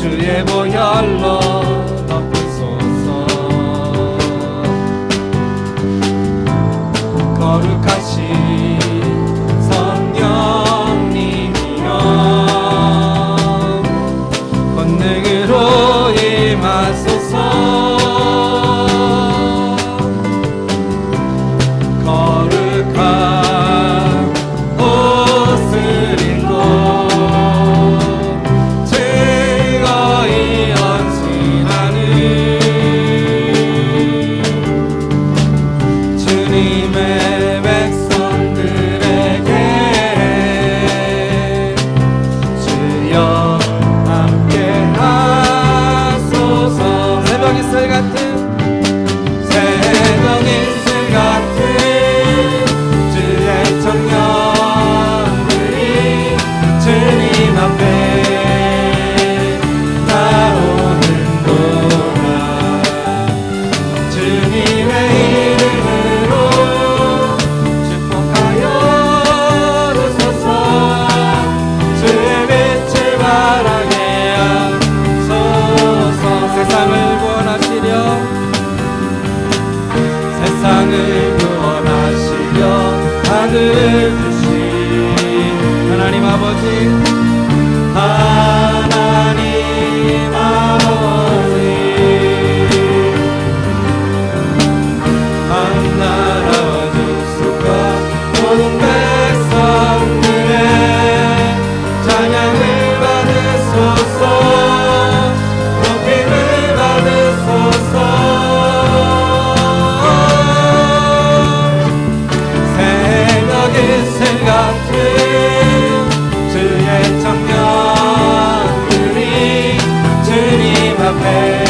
توی با یالا Amen.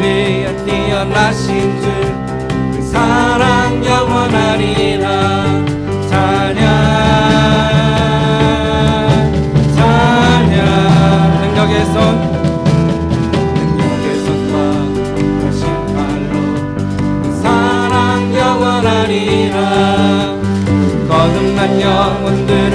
위에 뛰어나신 줄 그 사랑 영원하리라 찬양 찬양. 능력의 손 능력의 손과 거신 팔로 그 사랑 영원하리라 거듭난 영혼들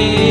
money.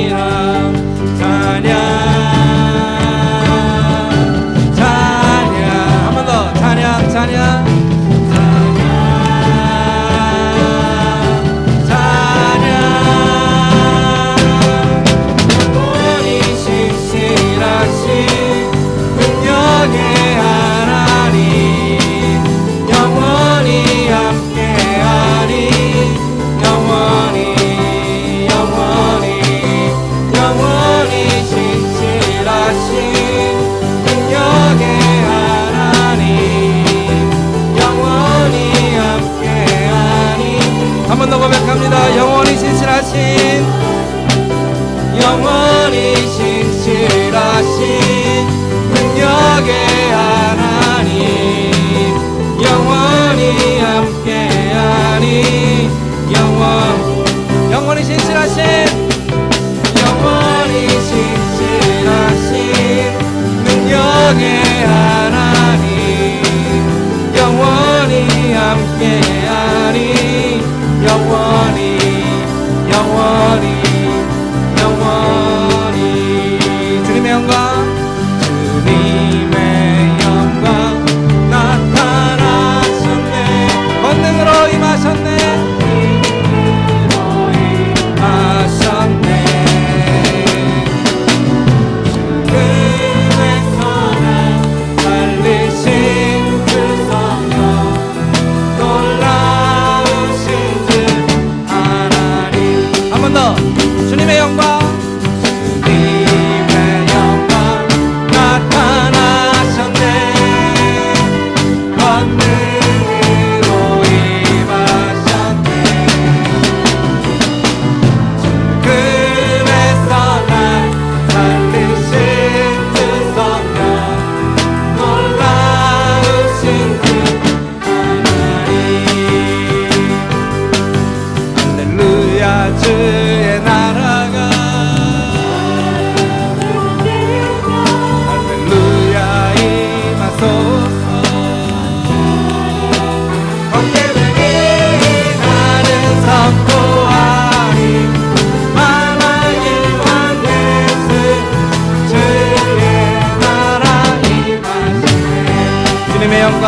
영원히 신실하신 능력의 아.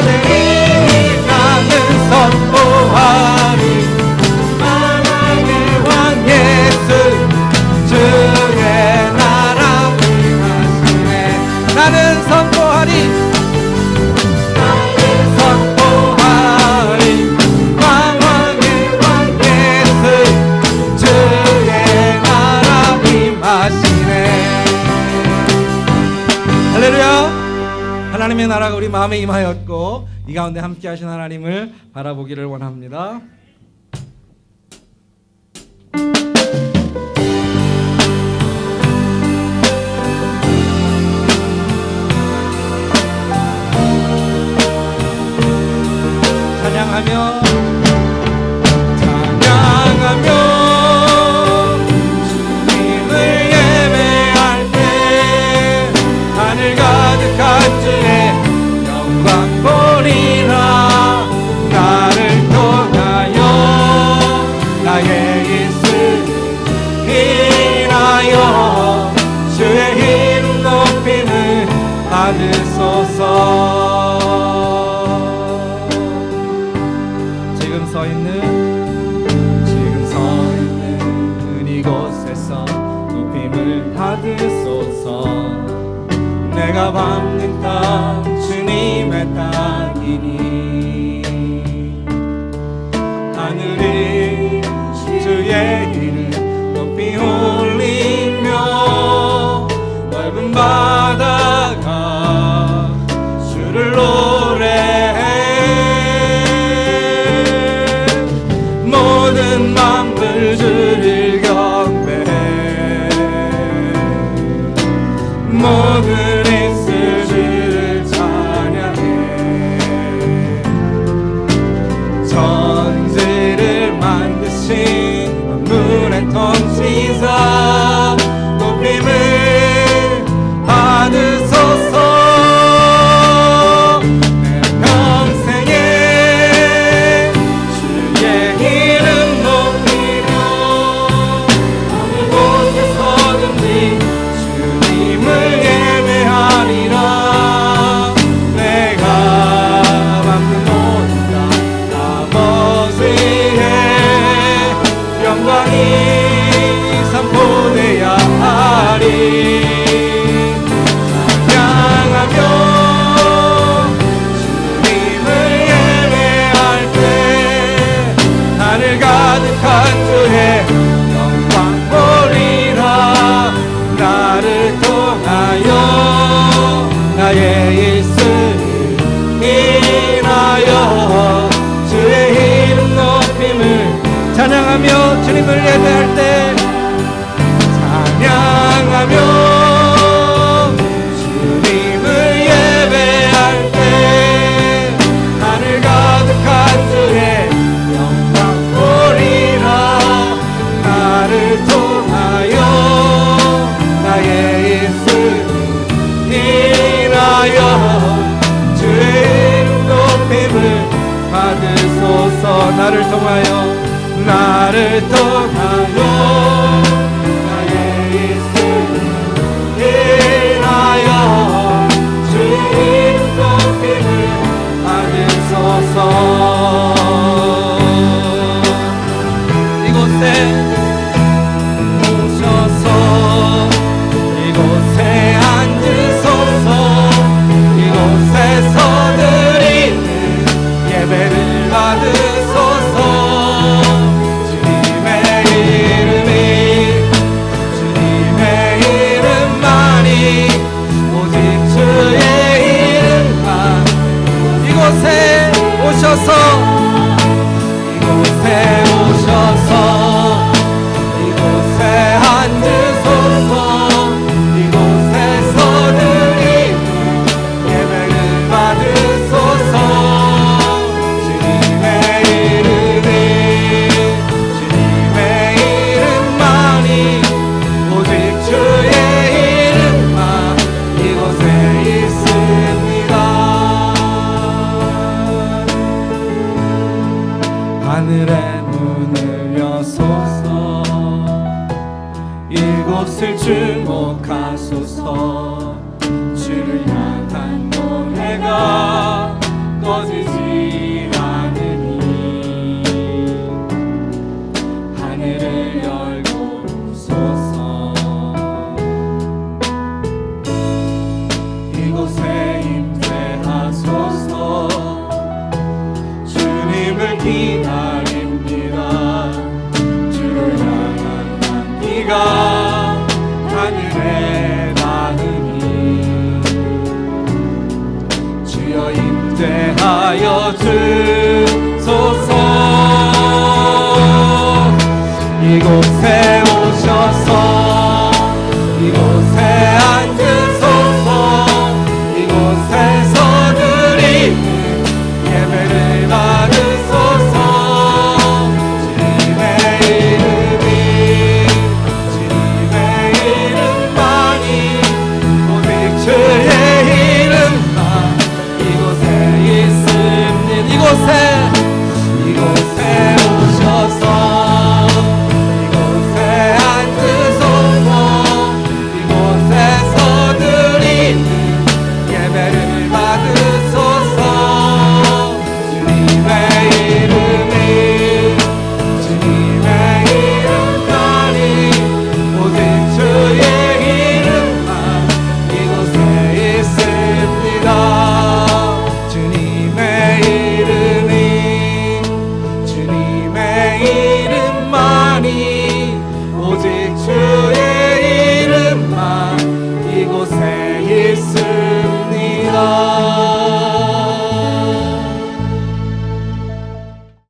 Hallelujah. 나라가 우리 마음에 임하였고 이 가운데 함께 하신 하나님을 바라보기를 원합니다. 찬양하며 있는 지금 서 있는 이곳에서 높임을 받으소서. 내가 밟는 땅 our song. 주셔서. 이곳에 하늘의 눈을 여소서. 이곳을 주목하소서. 주를 향한 노래가 꺼지 기다립니다. 주를 향한 향기가 하늘에 나으니. 주여 임대하여 주소서. 이곳에 오셔서